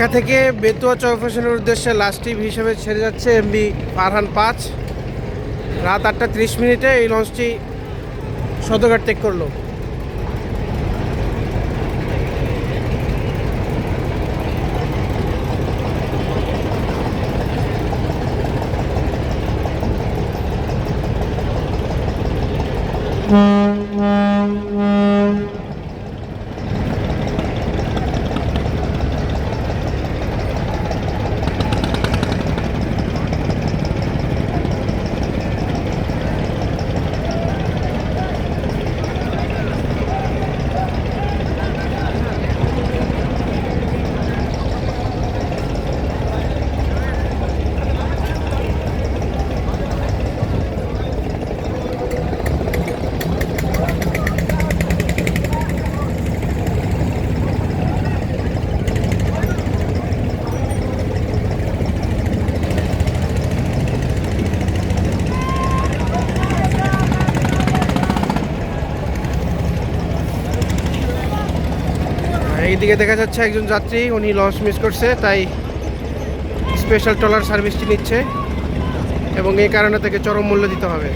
ঢাকা থেকে বেতুয়া চৌফেশনের উদ্দেশ্যে last trip হিসেবে ছেড়ে যাচ্ছে এমবি ফারহান পাঁচ। রাত আটটা ত্রিশ মিনিটে এই লঞ্চটি সদরঘাট ত্যাগ করল। এইদিকে দেখা যাচ্ছে একজন যাত্রী, উনি লঞ্চ মিস করছে, তাই স্পেশাল ট্রলার সার্ভিসটি নিচ্ছে এবং এই কারণে তাকে চরম মূল্য দিতে হবে।